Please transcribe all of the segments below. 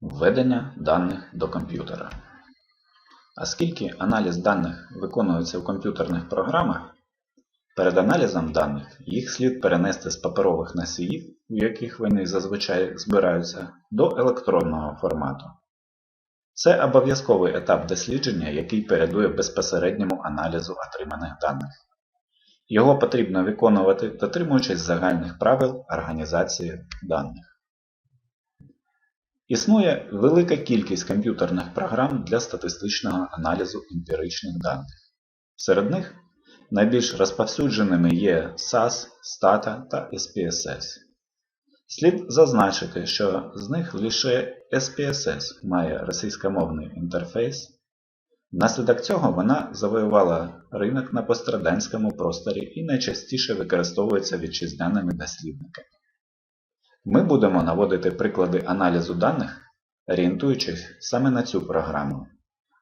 Введення даних до комп'ютера. Оскільки аналіз даних виконується в комп'ютерних програмах, перед аналізом даних їх слід перенести з паперових носіїв, у яких вони зазвичай збираються, до електронного формату. Це обов'язковий етап дослідження, який передує безпосередньому аналізу отриманих даних. Його потрібно виконувати, дотримуючись загальних правил організації даних. Існує велика кількість комп'ютерних програм для статистичного аналізу емпіричних даних. Серед них найбільш розповсюдженими є SAS, Stata та SPSS. Слід зазначити, що з них лише SPSS має російськомовний інтерфейс. Внаслідок цього вона завоювала ринок на пострадянському просторі і найчастіше використовується вітчизняними дослідниками. Ми будемо наводити приклади аналізу даних, орієнтуючись саме на цю програму.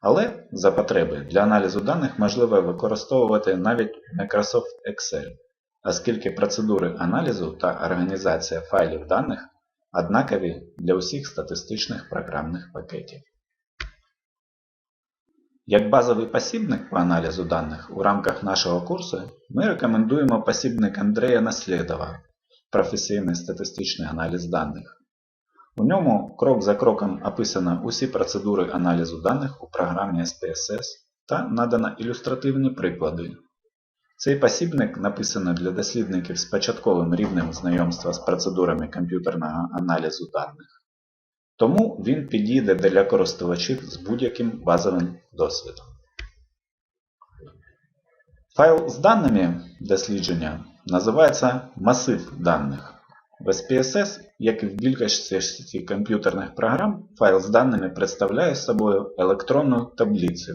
Але за потреби для аналізу даних можливо використовувати навіть Microsoft Excel, оскільки процедури аналізу та організація файлів даних однакові для усіх статистичних програмних пакетів. Як базовий посібник по аналізу даних у рамках нашого курсу ми рекомендуємо посібник Андрея Наслєдова професійний статистичний аналіз даних. У ньому крок за кроком описано усі процедури аналізу даних у програмі SPSS та надано ілюстративні приклади. Цей посібник написано для дослідників з початковим рівнем знайомства з процедурами комп'ютерного аналізу даних. Тому він підійде для користувачів з будь-яким базовим досвідом. Файл з даними дослідження називається масив даних. В SPSS, як і в більшості комп'ютерних програм, файл з даними представляє собою електронну таблицю,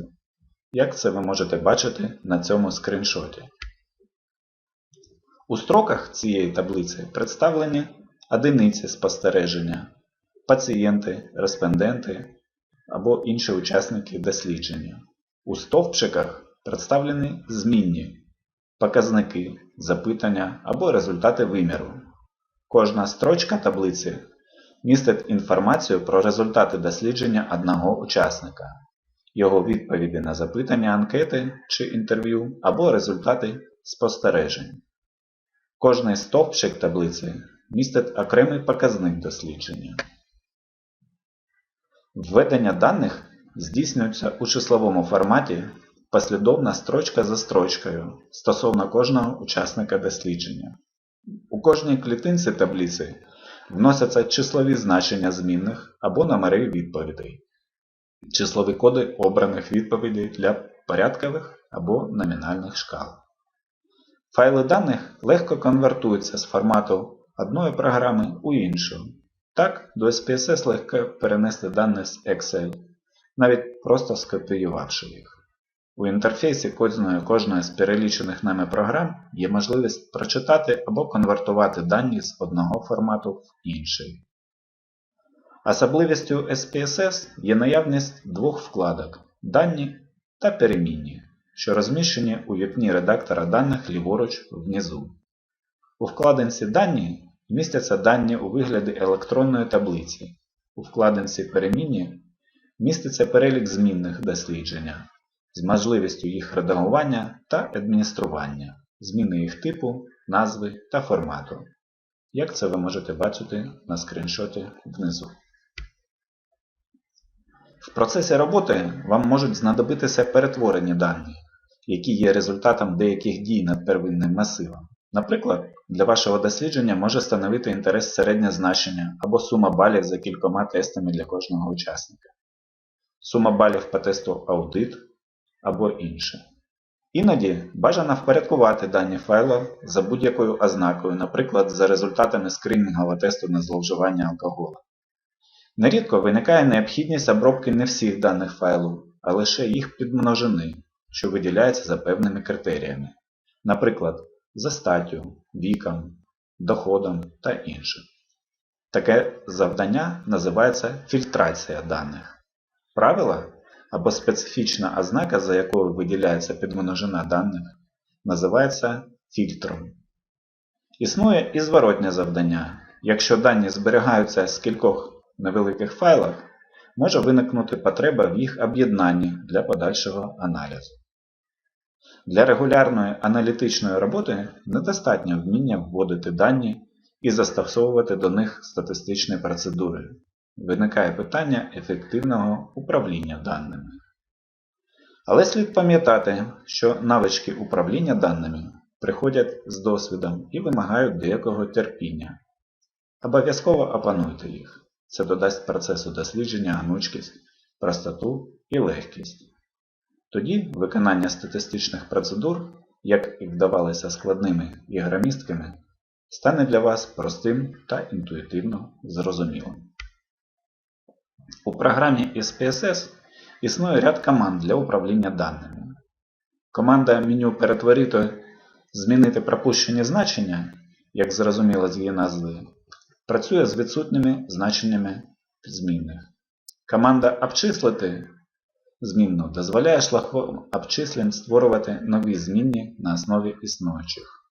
як це ви можете бачити на цьому скріншоті. У строках цієї таблиці представлені одиниці спостереження, пацієнти, респонденти або інші учасники дослідження. У стовпчиках представлені змінні показники, запитання або результати виміру. Кожна строчка таблиці містить інформацію про результати дослідження одного учасника, його відповіді на запитання анкети чи інтерв'ю або результати спостережень. Кожний стовпчик таблиці містить окремий показник дослідження. Введення даних здійснюється у числовому форматі послідовна строчка за строчкою стосовно кожного учасника дослідження. У кожній клітинці таблиці вносяться числові значення змінних або номери відповідей, числові коди обраних відповідей для порядкових або номінальних шкал. Файли даних легко конвертуються з формату одної програми у іншу. Так, до SPSS легко перенести дані з Excel, навіть просто скопіювавши їх. У інтерфейсі кожної з перелічених нами програм є можливість прочитати або конвертувати дані з одного формату в інший. Особливістю SPSS є наявність двох вкладок дані та перемінні, що розміщені у вікні редактора даних ліворуч внизу. У вкладинці Дані містяться дані у вигляді електронної таблиці. У вкладинці Перемінні міститься перелік змінних дослідження з можливістю їх редагування та адміністрування, зміни їх типу, назви та формату. Як це ви можете бачити на скріншоті внизу. В процесі роботи вам можуть знадобитися перетворені дані, які є результатом деяких дій над первинним масивом. Наприклад, для вашого дослідження може становити інтерес середнє значення або сума балів за кількома тестами для кожного учасника, сума балів по тесту аудит або інше. Іноді бажано впорядкувати дані файлу за будь-якою ознакою, наприклад, за результатами скринінгового тесту на зловживання алкоголем. Нерідко виникає необхідність обробки не всіх даних файлу, а лише їх підмножини, що виділяється за певними критеріями, наприклад, за статтю, віком, доходом та інше. Таке завдання називається фільтрація даних. Правила або специфічна ознака, за якою виділяється підмножина даних, називається фільтром. Існує і зворотнє завдання. Якщо дані зберігаються з кількох невеликих файлах, може виникнути потреба в їх об'єднанні для подальшого аналізу. Для регулярної аналітичної роботи недостатньо вміння вводити дані і застосовувати до них статистичні процедури. Виникає питання ефективного управління даними. Але слід пам'ятати, що навички управління даними приходять з досвідом і вимагають деякого терпіння. Обов'язково опануйте їх. Це додасть процесу дослідження гнучкість, простоту і легкість. Тоді виконання статистичних процедур, як і вдавалося складними і громісткими, стане для вас простим та інтуїтивно зрозумілим. У програмі SPSS існує ряд команд для управління даними. Команда меню перетворити змінити пропущені значення, як зрозуміло з її назви, працює з відсутніми значеннями змінних. Команда обчислити змінну дозволяє шляхом обчислень створювати нові змінні на основі існуючих.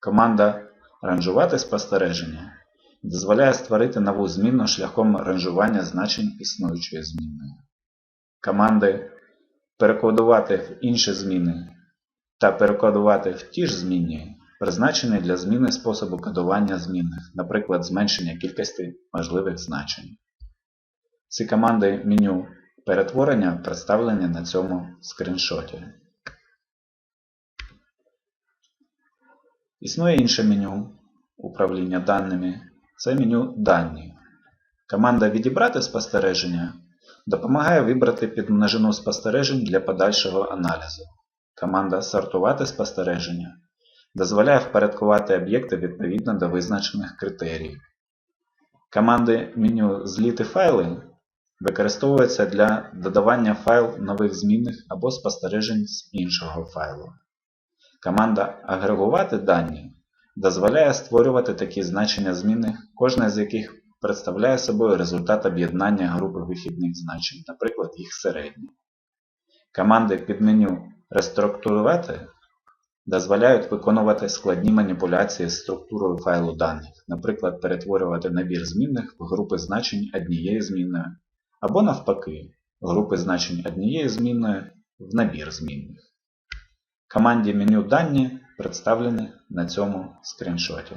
Команда ранжувати спостереження дозволяє створити нову змінну шляхом ранжування значень існуючої змінної. Команди перекодувати в інші зміни та перекодувати в ті ж змінні, призначені для зміни способу кодування змінних, наприклад, зменшення кількості можливих значень. Ці команди меню перетворення представлені на цьому скріншоті. Існує інше меню управління даними. Це меню Дані. Команда Відібрати спостереження допомагає вибрати підмножину спостережень для подальшого аналізу. Команда Сортувати спостереження дозволяє впорядкувати об'єкти відповідно до визначених критеріїв. Команди меню Зліти файли використовуються для додавання файл нових змінних або спостережень з іншого файлу. Команда Агрегувати дані дозволяє створювати такі значення змінних, кожна з яких представляє собою результат об'єднання групи вихідних значень, наприклад, їх середні. Команди під меню Реструктурувати дозволяють виконувати складні маніпуляції з структурою файлу даних, наприклад, перетворювати набір змінних в групи значень однієї змінної, або навпаки, групи значень однієї змінної в набір змінних. Команді меню Дані представлені на цьому скріншоті.